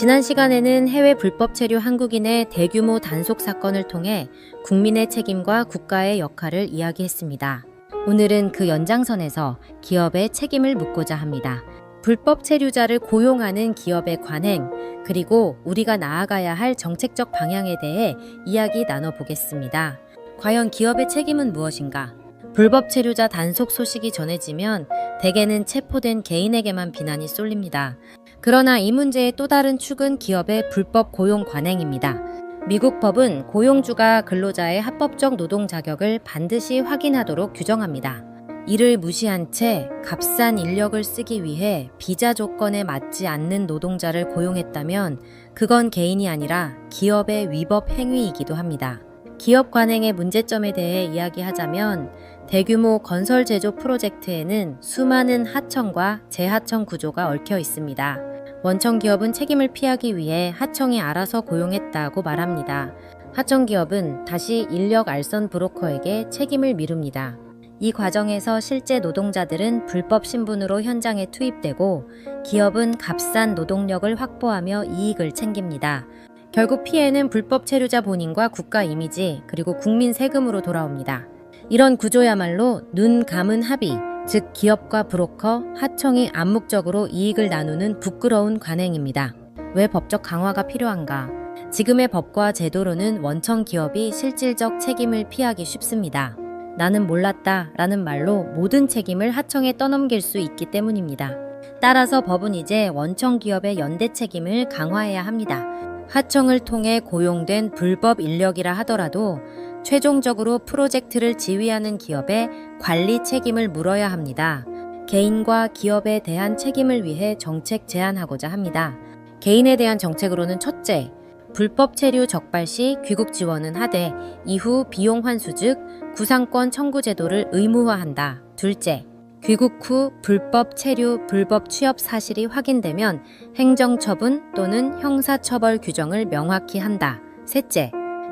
지난 시간에는 해외 불법 체류 한국인의 대규모 단속 사건을 통해 국민의 책임과 국가의 역할을 이야기했습니다. 오늘은 그 연장선에서 기업의 책임을 묻고자 합니다. 불법 체류자를 고용하는 기업의 관행, 그리고 우리가 나아가야 할 정책적 방향에 대해 이야기 나눠보겠습니다. 과연 기업의 책임은 무엇인가? 불법 체류자 단속 소식이 전해지면 대개는 체포된 개인에게만 비난이 쏠립니다. 그러나 이 문제의 또 다른 축은 기업의 불법 고용 관행입니다. 미국 법은 고용주가 근로자의 합법적 노동 자격을 반드시 확인하도록 규정합니다. 이를 무시한 채 값싼 인력을 쓰기 위해 비자 조건에 맞지 않는 노동자를 고용했다면 그건 개인이 아니라 기업의 위법 행위이기도 합니다. 기업 관행의 문제점에 대해 이야기하자면 대규모 건설 제조 프로젝트에는 수많은 하청과 재하청 구조가 얽혀 있습니다. 원청 기업은 책임을 피하기 위해 하청이 알아서 고용했다고 말합니다. 하청 기업은 다시 인력 알선 브로커에게 책임을 미룹니다. 이 과정에서 실제 노동자들은 불법 신분으로 현장에 투입되고 기업은 값싼 노동력을 확보하며 이익을 챙깁니다. 결국 피해는 불법 체류자 본인과 국가 이미지 그리고 국민 세금으로 돌아옵니다. 이런 구조야말로 눈 감은 합의, 즉 기업과 브로커, 하청이 암묵적으로 이익을 나누는 부끄러운 관행입니다. 왜 법적 강화가 필요한가? 지금의 법과 제도로는 원청 기업이 실질적 책임을 피하기 쉽습니다. 나는 몰랐다 라는 말로 모든 책임을 하청에 떠넘길 수 있기 때문입니다. 따라서 법은 이제 원청 기업의 연대 책임을 강화해야 합니다. 하청을 통해 고용된 불법 인력이라 하더라도 최종적으로 프로젝트를 지휘하는 기업의 관리 책임을 물어야 합니다. 개인과 기업에 대한 책임을 위해 정책 제안하고자 합니다. 개인에 대한 정책으로는 첫째, 불법 체류 적발 시 귀국 지원은 하되 이후 비용 환수 즉 구상권 청구 제도를 의무화한다. 둘째, 귀국 후 불법 체류, 불법 취업 사실이 확인되면 행정처분 또는 형사처벌 규정을 명확히 한다. 셋째,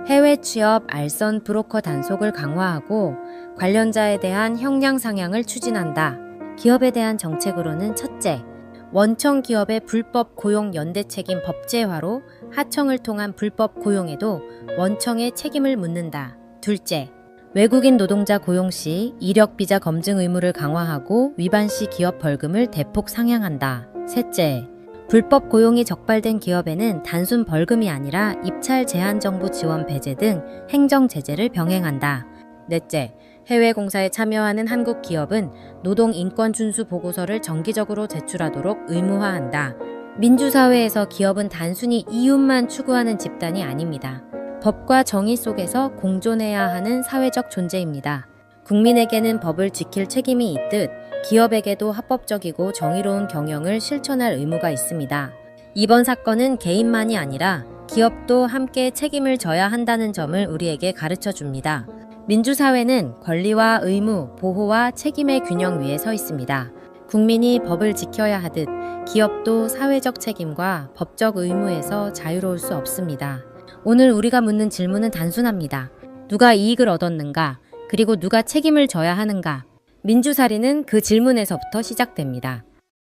해외 취업 알선 브로커 단속을 강화하고 관련자에 대한 형량 상향을 추진한다. 기업에 대한 정책으로는 첫째, 원청 기업의 불법 고용 연대 책임 법제화로 하청을 통한 불법 고용에도 원청의 책임을 묻는다. 둘째, 외국인 노동자 고용 시 이력 비자 검증 의무를 강화하고 위반 시 기업 벌금을 대폭 상향한다. 셋째, 불법 고용이 적발된 기업에는 단순 벌금이 아니라 입찰 제한 정부 지원 배제 등 행정 제재를 병행한다. 넷째, 해외 공사에 참여하는 한국 기업은 노동 인권 준수 보고서를 정기적으로 제출하도록 의무화한다. 민주사회에서 기업은 단순히 이윤만 추구하는 집단이 아닙니다. 법과 정의 속에서 공존해야 하는 사회적 존재입니다. 국민에게는 법을 지킬 책임이 있듯 기업에게도 합법적이고 정의로운 경영을 실천할 의무가 있습니다. 이번 사건은 개인만이 아니라 기업도 함께 책임을 져야 한다는 점을 우리에게 가르쳐 줍니다. 민주사회는 권리와 의무, 보호와 책임의 균형 위에 서 있습니다. 국민이 법을 지켜야 하듯 기업도 사회적 책임과 법적 의무에서 자유로울 수 없습니다. 오늘 우리가 묻는 질문은 단순합니다. 누가 이익을 얻었는가? 그리고 누가 책임을 져야 하는가? 민주사리는 그 질문에서부터 시작됩니다.